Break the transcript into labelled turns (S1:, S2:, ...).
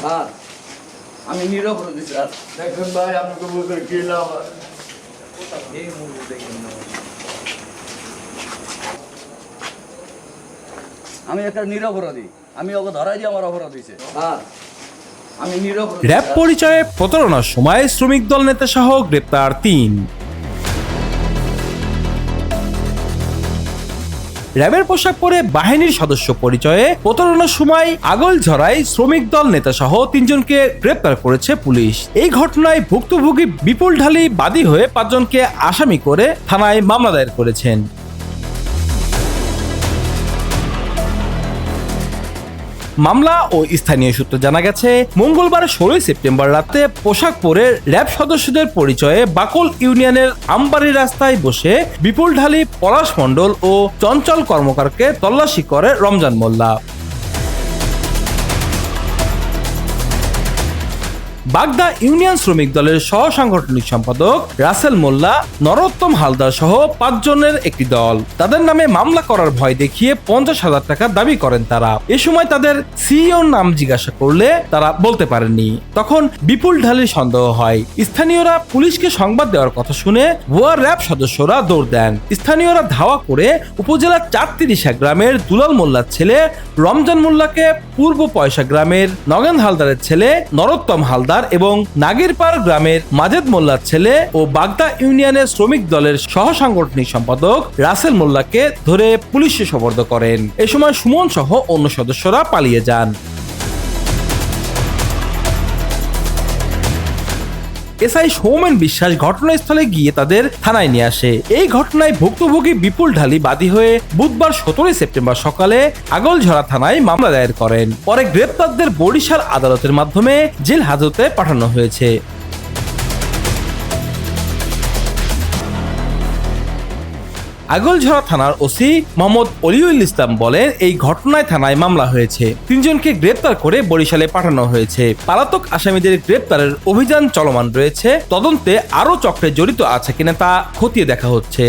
S1: Sir আমি নিরপরাধী sir.
S2: দেখুন ভাই আপনাকে বলতে কি লাভ
S1: আমি একটা নিরপরাধী আমি ওকে ধরাই দিয়ে আমার অপরাধ হয়েছে। স্যার
S3: র্যাব পরিচয়ে প্রতারণার সময় শ্রমিক দল নেতা সহ গ্রেপ্তার তিন। র্যাবের পোশাক পরে বাহিনীর সদস্য পরিচয়ে প্রতারণার সময় আগল ঝরাই শ্রমিক দল নেতা সহ তিনজনকে গ্রেপ্তার করেছে পুলিশ। এই ঘটনায় ভুক্তভোগী বিপুল ঢালি বাদী হয়ে পাঁচজনকে আসামি করে থানায় মামলা দায়ের করেছেন। মামলা ও স্থানীয় সূত্রে জানা গেছে, মঙ্গলবার ষোলোই সেপ্টেম্বর রাতে পোশাক পরে র্যাব সদস্যদের পরিচয়ে বাকল ইউনিয়নের আমবাড়ি রাস্তায় বসে বিপুল ঢালি পলাশ মণ্ডল ও চঞ্চল কর্মকারকে তল্লাশি করে রমজান মোল্লা। বাগদা ইউনিয়ন শ্রমিক দলের সহ সাংগঠনিক সম্পাদক রাসেল মোল্লা, নরোত্তম হালদার সহ পাঁচজনের একটি দল। তাদের নামে মামলা করার ভয় দেখিয়ে পঞ্চাশ হাজার টাকা দাবি করেন তারা। এ সময় তাদের সিইওর নাম জিজ্ঞাসা করলে তারা বলতে পারেননি। তখন বিপুল ঢালির সন্দেহ হয়। স্থানীয়রা পুলিশকে সংবাদ দেওয়ার কথা শুনে ওয়ার র্যাব সদস্যরা দৌড় দেন। স্থানীয়রা ধাওয়া করে উপজেলার চারতিরিশা গ্রামের দুলাল মোল্লার ছেলে রমজান মোল্লাকে পূর্ব পয়সা গ্রামের নগেন হালদারের ছেলে নরোত্তম হালদার এবং নাগিরপাড় গ্রামের মাজেদ মোল্লার ছেলে ও বাগদা ইউনিয়নের শ্রমিক দলের সহ সাংগঠনিক সম্পাদক রাসেল মোল্লাকে ধরে পুলিশে সবর্দ করেন। এ সময় সুমন সহ অন্য সদস্যরা পালিয়ে যান। এসআই সৌমেন বিশ্বাস ঘটনাস্থলে গিয়ে তাদের থানায় নিয়ে আসে। এই ঘটনায় ভুক্তভোগী বিপুল ঢালি বাদী হয়ে বুধবার সতেরোই সেপ্টেম্বর সকালে আগলঝরা থানায় মামলা দায়ের করেন। পরে গ্রেপ্তারদের বরিশাল আদালতের মাধ্যমে জেল হাজতে পাঠানো হয়েছে। আগলঝরা থানার ওসি মোহাম্মদ অলিউল ইসলাম বলেন, এই ঘটনায় থানায় মামলা হয়েছে। তিনজনকে গ্রেপ্তার করে বরিশালে পাঠানো হয়েছে। পালাতক আসামিদের গ্রেপ্তারের অভিযান চলমান রয়েছে। তদন্তে আরও চক্রে জড়িত আছে কিনা তা খতিয়ে দেখা হচ্ছে।